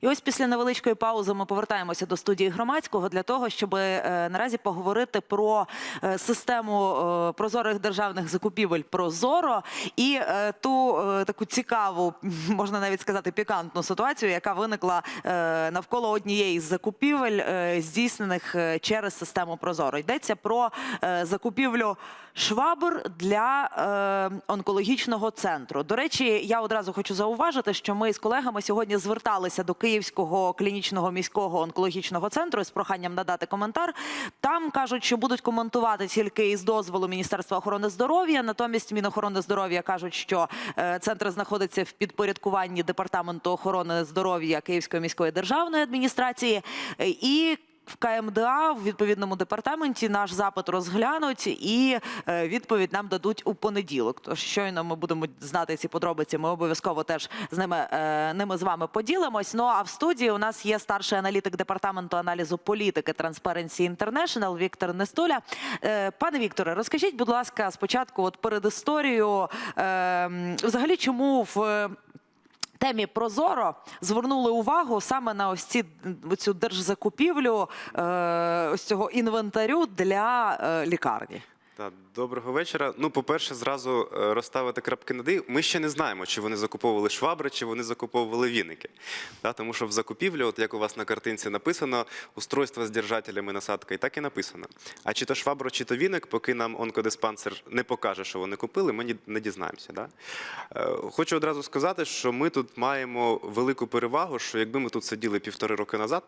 І ось після невеличкої паузи ми повертаємося до студії громадського для того, щоб е, наразі поговорити про е, систему е, прозорих державних закупівель Прозоро і ту таку цікаву, можна навіть сказати, пікантну ситуацію, яка виникла навколо однієї з закупівель, здійснених через систему Прозоро. Йдеться про закупівлю швабр для е, онкологічного центру. До речі, я одразу хочу зауважити, що ми з колегами сьогодні зверталися до Київського клінічного міського онкологічного центру з проханням надати коментар. Там кажуть, що будуть коментувати тільки із дозволу Міністерства охорони здоров'я. Натомість Мінохорони здоров'я кажуть, що е, центр знаходиться в підпорядкуванні департаменту охорони здоров'я Київської міської державної адміністрації і. В КМДА в відповідному департаменті наш запит розглянуть і е, відповідь нам дадуть у понеділок. Тож щойно ми будемо знати ці подробиці. Ми обов'язково теж з ними е, ними з вами поділимось. Ну а в студії у нас є старший аналітик департаменту аналізу політики Transparency International Віктор Нестуля. Е, Пане Вікторе, розкажіть, будь ласка, спочатку, от перед історією, е, взагалі, чому в темі Прозоро звернули увагу саме на ось ці цю держзакупівлю е, ось цього інвентарю для е, лікарні. Так, доброго вечора. Ну, по-перше, зразу е, розставити крапки над «і». Ми ще не знаємо, чи вони закуповували швабри, чи вони закуповували віники. Да, тому що в закупівлі, от як у вас на картинці написано, устройство з держателями насадка, і так і написано. А чи то швабро, чи то віник, поки нам онкодиспансер не покаже, що вони купили, ми не дізнаємося. Да? Е, Хочу одразу сказати, що ми тут маємо велику перевагу, що якби ми тут сиділи півтори роки назад,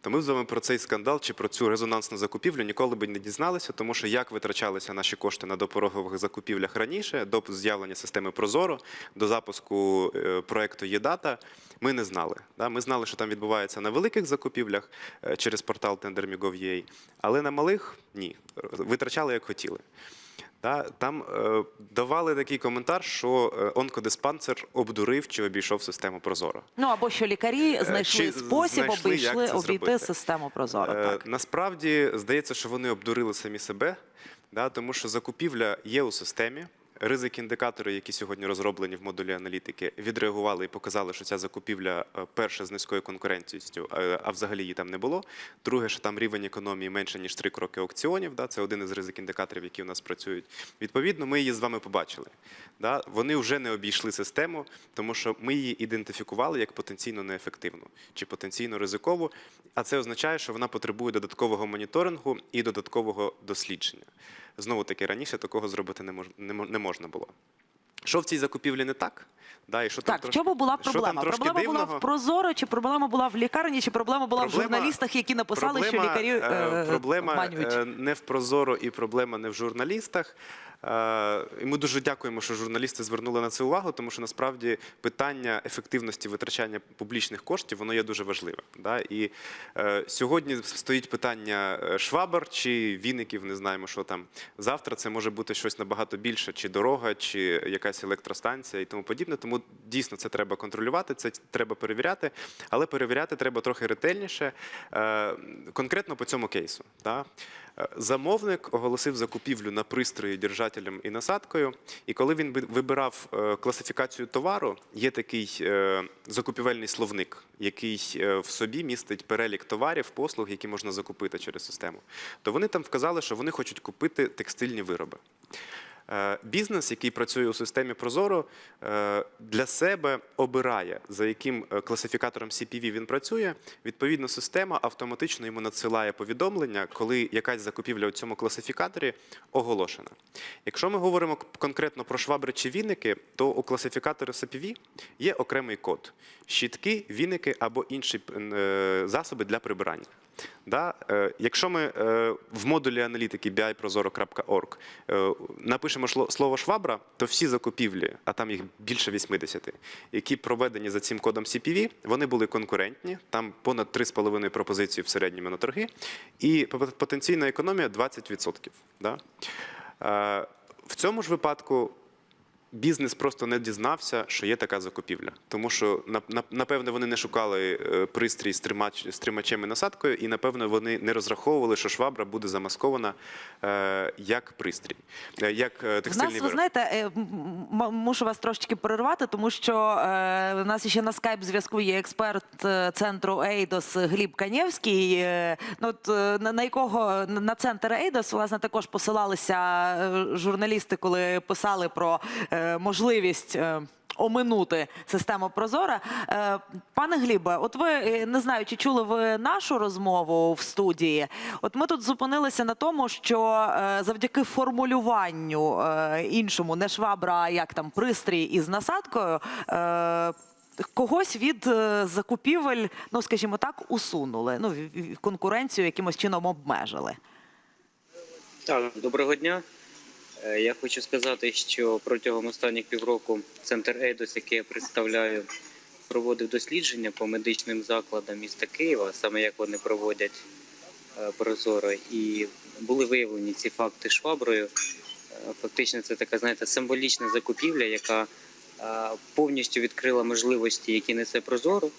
то ми з вами про цей скандал чи про цю резонансну закупівлю ніколи б не дізналися, тому що як витрачалися наші кошти на допорогових закупівлях раніше, до з'явлення системи Прозоро, до запуску е, проекту ЄДАТА, ми не знали. Ми знали, що там відбувається на великих закупівлях е, через портал Tender.me.gov.ua, але на малих ні, витрачали як хотіли. Там е, давали такий коментар, що онкодиспансер обдурив чи обійшов систему Прозоро. Ну або що лікарі знайшли чи спосіб знайшли, обійшли обійти зробити? систему Прозоро. Так. Насправді здається, що вони обдурили самі себе, да, тому що закупівля є у системі. Ризик-індикатори, які сьогодні розроблені в модулі аналітики, відреагували і показали, що ця закупівля е, перша з низькою конкуренцією, е, а взагалі її там не було. Друге, що там рівень економії менше ніж три кроки аукціонів. Да, це один із ризик-індикаторів, які у нас працюють. Відповідно, ми її з вами побачили. Да, вони вже не обійшли систему, тому що ми її ідентифікували як потенційно неефективну чи потенційно ризикову. А це означає, що вона потребує додаткового моніторингу і додаткового дослідження. Знову таки, раніше такого зробити не, мож, не, не можна було. Що в цій закупівлі не так? Да, і що там Так, в трош- чому була що там проблема? трошки Проблема була дивного? в Прозоро, чи проблема була в лікарні, чи проблема була в Проблема- журналістах, які написали, що лікарі е, е, проблема обманюють? е, не в Прозоро і проблема не в журналістах. Е, І ми дуже дякуємо, що журналісти звернули на це увагу, тому що насправді питання ефективності витрачання публічних коштів воно є дуже важливим. Да? І е, сьогодні стоїть питання е, швабр чи віників, не знаємо, що там. Завтра це може бути щось набагато більше, чи дорога, чи якась електростанція і тому подібне. Тому дійсно це треба контролювати, це треба перевіряти, але перевіряти треба трохи ретельніше. Конкретно по цьому кейсу. Да? Замовник оголосив закупівлю на пристрої держателем і насадкою. І коли він вибирав е, класифікацію товару, є такий е, закупівельний словник, який е, в собі містить перелік товарів, послуг, які можна закупити через систему. То вони там вказали, що вони хочуть купити текстильні вироби. Е, Бізнес, який працює у системі Прозоро, е, для себе обирає, за яким е, класифікатором CPV він працює. Відповідно, система автоматично йому надсилає повідомлення, коли якась закупівля у цьому класифікаторі оголошена. Якщо ми говоримо конкретно про швабри чи віники, то у класифікаторі CPV є окремий код: щітки, віники або інші засоби для прибирання. Да? е, Якщо ми е, в модулі аналітики biprozoro.org е, напишемо слово швабра, то всі закупівлі, а там їх більше 80, які проведені за цим кодом CPV, вони були конкурентні, там понад 3,5 пропозиції в середньому на торги, і потенційна економія 20%. Да? В цьому ж випадку бізнес просто не дізнався, що є така закупівля. Тому що на- на- напевно вони не шукали е, пристрій з тримач- з тримачем і насадкою, і напевно вони не розраховували, що швабра буде замаскована е, як пристрій, е, як текстильний ви знаєте, мушу вас трошечки перервати, тому що у нас ще на скайп зв'язку є експерт центру Ейдос Гліб Канєвський. ну, от, на, якого на центр Ейдос власне також посилалися журналісти, коли писали про можливість. е, Оминути систему Прозора. Е, Пане Глібе, от ви е, не знаю, чи чули ви нашу розмову в студії. От ми тут зупинилися на тому, що е, завдяки формулюванню е, іншому, не швабра, а як там пристрій із насадкою. е, Когось від е, закупівель, ну скажімо так, усунули. Ну, конкуренцію якимось чином обмежили. Так, доброго дня. Е, Я хочу сказати, що протягом останніх півроку центр Ейдос, який я представляю, проводив дослідження по медичним закладам міста Києва, саме як вони проводять е, прозоро, і були виявлені ці факти шваброю. Е, Фактично, це така, знаєте, символічна закупівля, яка повністю відкрила можливості, які несе прозоро.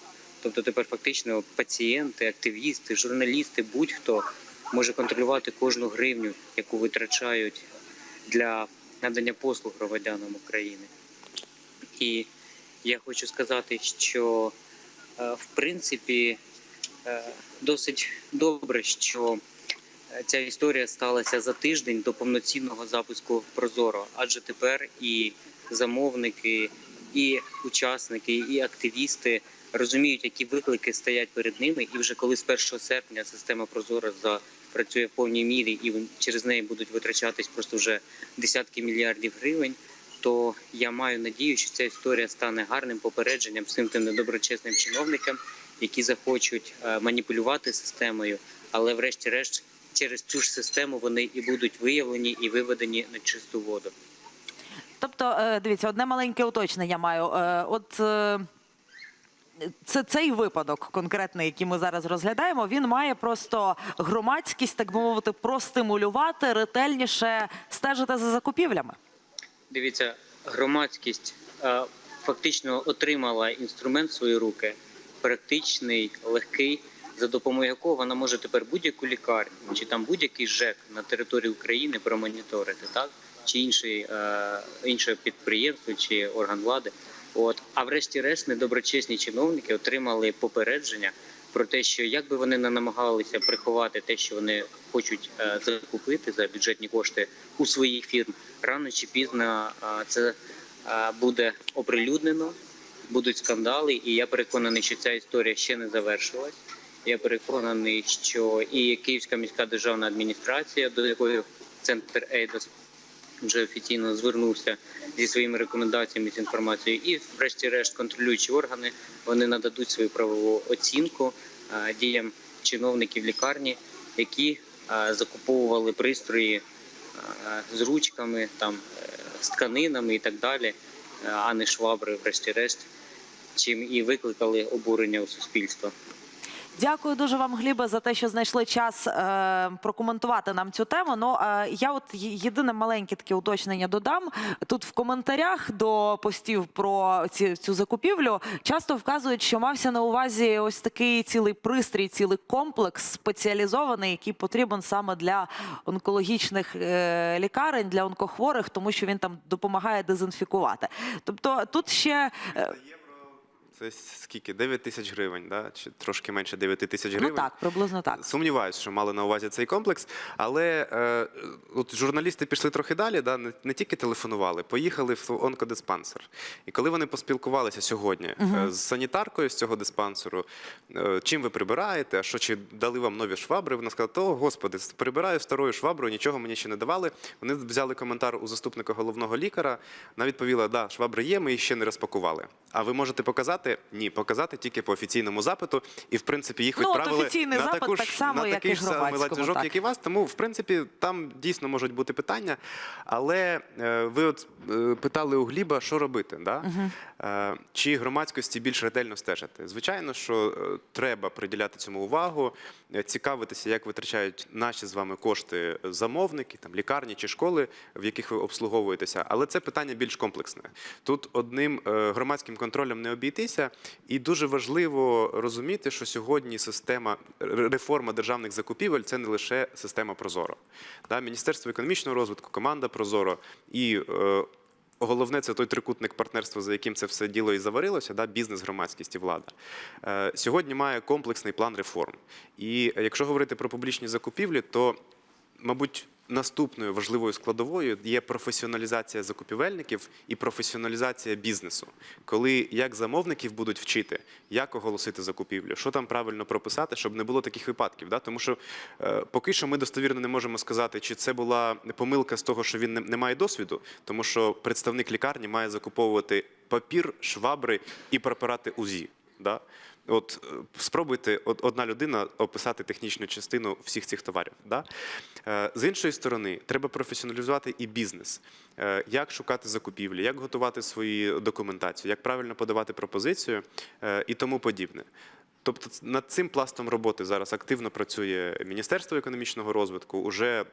Тобто тепер фактично пацієнти, активісти, журналісти, будь-хто може контролювати кожну гривню, яку витрачають для надання послуг громадянам України. І я хочу сказати, що е, в принципі е, досить добре, що е, ця історія сталася за тиждень до повноцінного запуску Прозоро, адже тепер і замовники, і учасники, і активісти розуміють, які виклики стоять перед ними, і вже коли з 1 серпня система Прозоро запрацює в повній мірі, і через неї будуть витрачатись просто вже десятки мільярдів гривень. То я маю надію, що ця історія стане гарним попередженням всім тим недоброчесним чиновникам, які захочуть е, маніпулювати системою, але врешті-решт через цю ж систему вони і будуть виявлені і виведені на чисту воду. Тобто, е, дивіться, одне маленьке уточнення маю. Е, От це цей випадок конкретний, який ми зараз розглядаємо, він має просто громадськість, так би мовити, простимулювати ретельніше стежити за закупівлями. Дивіться, громадськість е, фактично отримала інструмент в свої руки, практичний, легкий, за допомогою якого вона може тепер будь-яку лікарню чи там будь-який ЖЕК на території України промоніторити, так чи інший, е, інше підприємство чи орган влади. От а врешті-решт недоброчесні чиновники отримали попередження про те, що як би вони не намагалися приховати те, що вони хочуть е, закупити за бюджетні кошти у своїх фірм, рано чи пізно е, це е, буде оприлюднено, будуть скандали, і я переконаний, що ця історія ще не завершилась. Я переконаний, що і Київська міська державна адміністрація, до якої центр Ейдос вже офіційно звернувся зі своїми рекомендаціями з інформацією, і, врешті-решт, контролюючі органи вони нададуть свою правову оцінку е, діям чиновників лікарні, які е, закуповували пристрої е, з ручками, там з тканинами і так далі, а не швабри, врешті-решт, чим і викликали обурення у суспільства. Дякую дуже вам, Глібе, за те, що знайшли час е, прокоментувати нам цю тему. Ну е, я от єдине маленьке таке уточнення додам. Тут в коментарях до постів про ці, цю закупівлю часто вказують, що мався на увазі ось такий цілий пристрій, цілий комплекс спеціалізований, який потрібен саме для онкологічних е, лікарень, для онкохворих, тому що він там допомагає дезінфікувати. Тобто тут ще. е, Це скільки? 9 тисяч гривень, да? чи трошки менше 9 тисяч гривень. Ну так, приблизно так. Сумніваюся, що мали на увазі цей комплекс. Але е, от журналісти пішли трохи далі, да? не, не тільки телефонували, поїхали в онкодиспансер. І коли вони поспілкувалися сьогодні е, з санітаркою з цього диспансеру, е, чим ви прибираєте, а що чи дали вам нові швабри, вона сказала, то господи, прибираю старою шваброю, нічого мені ще не давали. Вони взяли коментар у заступника головного лікаря. Вона відповіла, да, швабри є, ми їх ще не розпакували. А ви можете показати? Ні, показати тільки по офіційному запиту. І в принципі їх Ну, відправили офіційний на запит таку так само, на як такий ж самий латіжок, як і вас. Тому, в принципі, там дійсно можуть бути питання. Але е, ви от е, питали у Гліба, що робити, да? Е, чи громадськості більш ретельно стежити? Звичайно, що е, треба приділяти цьому увагу. Е, цікавитися, як витрачають наші з вами кошти замовники, там лікарні чи школи, в яких ви обслуговуєтеся. Але це питання більш комплексне. Тут одним е, громадським контролем не обійтися, і дуже важливо розуміти, що сьогодні система реформа державних закупівель це не лише система Прозоро. Міністерство економічного розвитку, команда Прозоро і е, Головне це той трикутник партнерства, за яким це все діло і заварилося, да, бізнес, громадськість і влада. Е, сьогодні має комплексний план реформ. І якщо говорити про публічні закупівлі, то, мабуть, наступною важливою складовою є професіоналізація закупівельників і професіоналізація бізнесу, коли як замовників будуть вчити, як оголосити закупівлю, що там правильно прописати, щоб не було таких випадків. Да? Тому що е, поки що ми достовірно не можемо сказати, чи це була помилка з того, що він не, не має досвіду, тому що представник лікарні має закуповувати папір, швабри і препарати УЗІ. Да? От е, спробуйте од- одна людина описати технічну частину всіх цих товарів. Да? Е, З іншої сторони, треба професіоналізувати і бізнес. Е, Як шукати закупівлі, як готувати свою документацію, як правильно подавати пропозицію і тому подібне. Тобто над цим пластом роботи зараз активно працює Міністерство економічного розвитку. Уже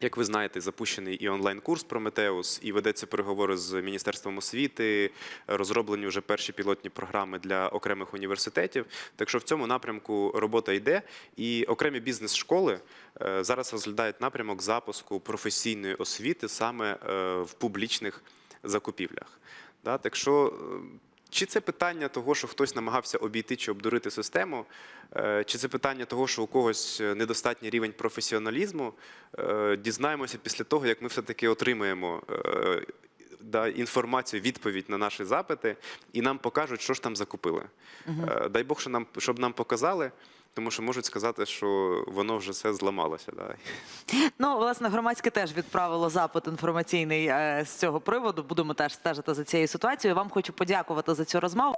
як ви знаєте, запущений і онлайн-курс Прометеус, і ведеться переговори з Міністерством освіти, розроблені вже перші пілотні програми для окремих університетів. Так що в цьому напрямку робота йде. І окремі бізнес-школи е, зараз розглядають напрямок запуску професійної освіти саме е, в публічних закупівлях. Так що. Е, Чи це питання того, що хтось намагався обійти чи обдурити систему, е, чи це питання того, що у когось недостатній рівень професіоналізму, е, дізнаємося після того, як ми все-таки отримаємо е, да, інформацію, відповідь на наші запити, і нам покажуть, що ж там закупили. Угу. Дай Бог, що нам, щоб нам показали, тому що можуть сказати, що воно вже все зламалося. Да. Ну, власне, громадське теж відправило запит інформаційний е, з цього приводу. Будемо теж стежити за цією ситуацією. Вам хочу подякувати за цю розмову.